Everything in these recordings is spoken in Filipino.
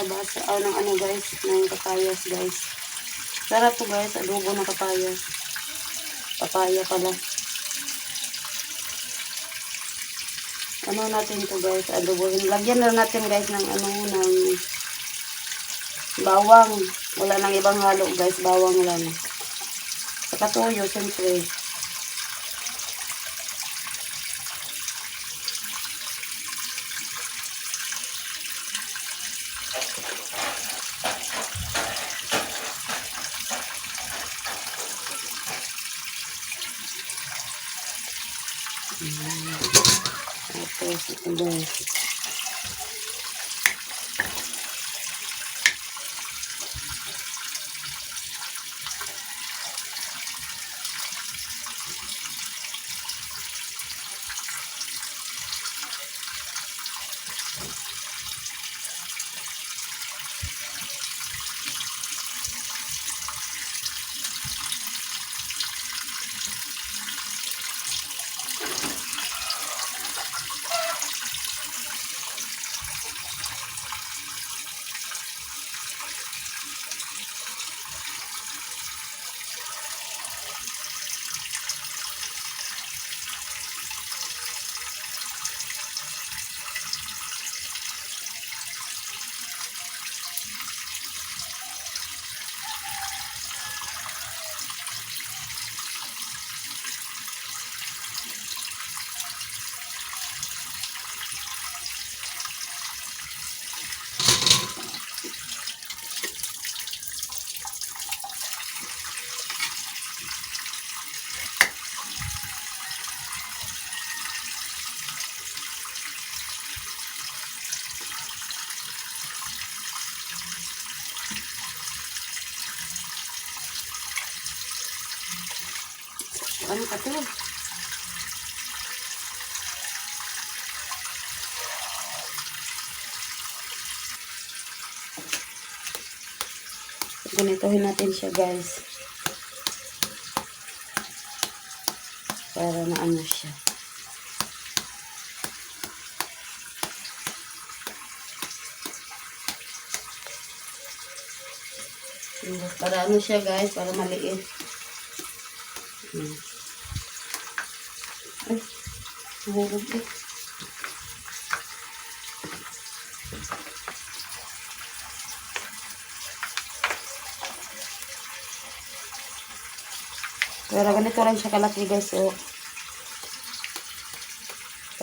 kalabasa, ah, ng ano guys, ng papayas guys. Sarap to guys, adobo ng papayas. Papaya pala. Ano natin to guys, adobo. Lagyan na natin guys ng ano, ng bawang. Wala nang ibang halo guys, bawang lang. Saka toyo, siyempre. Tapos, Ano ka to? Ganitohin natin siya guys. Para na ano siya. Para ano siya guys, para maliit. Hmm. Ay, nahulog eh. Pero ganito lang siya kalaki guys, oh.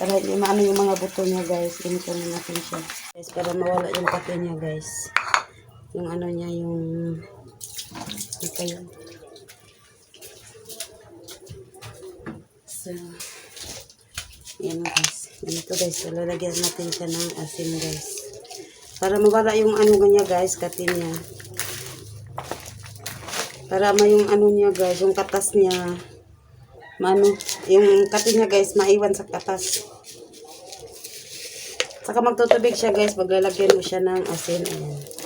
Para hindi maano yung mga buto niya guys. Ganito na natin siya. Guys, para mawala yung kape niya guys. Yung ano niya, yung... Ano pa yun? So, yan guys. Ganito guys. So, lalagyan natin siya ng asin guys. Para mawala yung ano niya guys, katin niya. Para ma yung ano niya guys, yung katas niya. Mano, yung katin niya guys, maiwan sa katas. Saka magtutubig siya guys, maglalagyan mo siya ng asin. Ayan.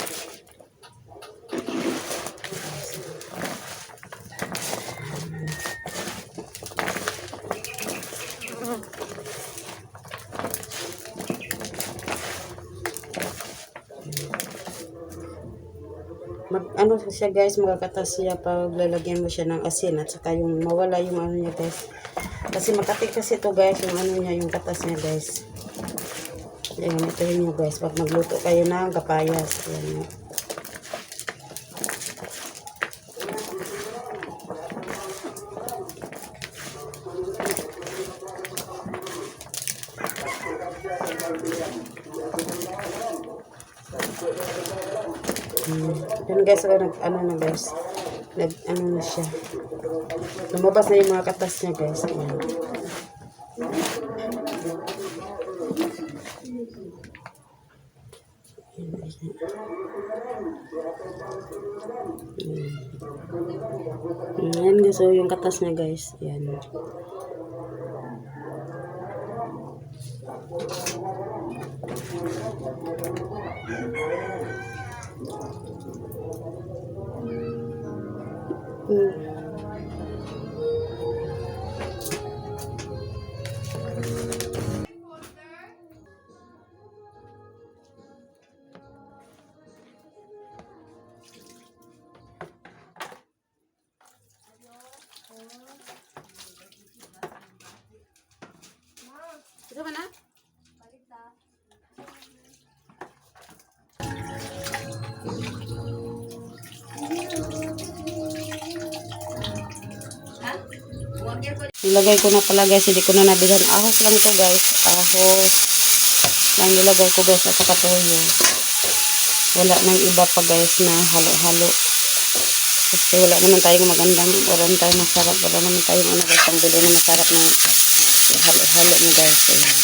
Mag ano siya guys magkakatas siya pag lalagyan mo siya ng asin at saka yung mawala yung ano niya guys. Kasi makati kasi to guys yung ano niya yung katas niya guys. Yan ito yun nyo guys pag magluto kayo ng kapayas yan Hmm. Yan guys, oh, nag, ano na guys. Nag, ano na siya. Lumabas na yung mga katas niya guys. Ayan. Hmm. Yan guys, oh, yung katas niya guys. Yan. Hmm. Ito ba na? Nilagay ko na pala guys, hindi ko na nabilhan. Ahos lang ito guys, ahos lang nilagay ko guys at saka toyo. Wala nang iba pa guys na halo-halo. Kasi wala naman tayong magandang, wala naman tayong masarap, wala naman tayong ano guys, ang bili na masarap na halo-halo mo guys. Ayan.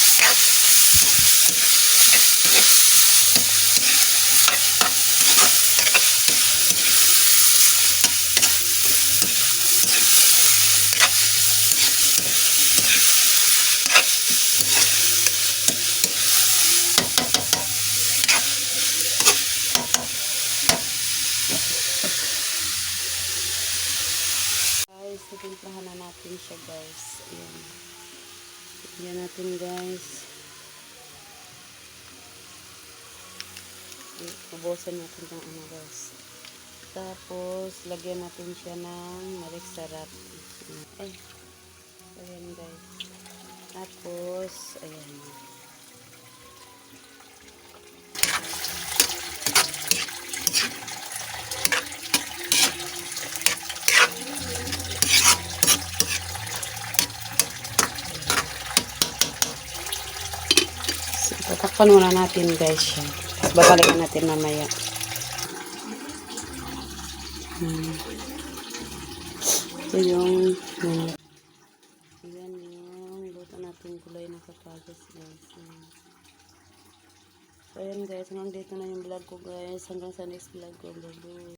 Guys, titimplahan na natin siya guys. Ayan. Tignan natin guys. Ubusin natin ng ano guys. Tapos, lagyan natin siya ng malik sarap. Ay. Ayan guys. Tapos, ayan. Tatakpan muna natin guys siya. Tapos babalikan natin mamaya. Hmm. Ito yung hmm. Ayan yung luto natin gulay na kapagas guys. Ayan. So ayan guys, hanggang dito na yung vlog ko guys. Hanggang sa next vlog ko. Bye-bye.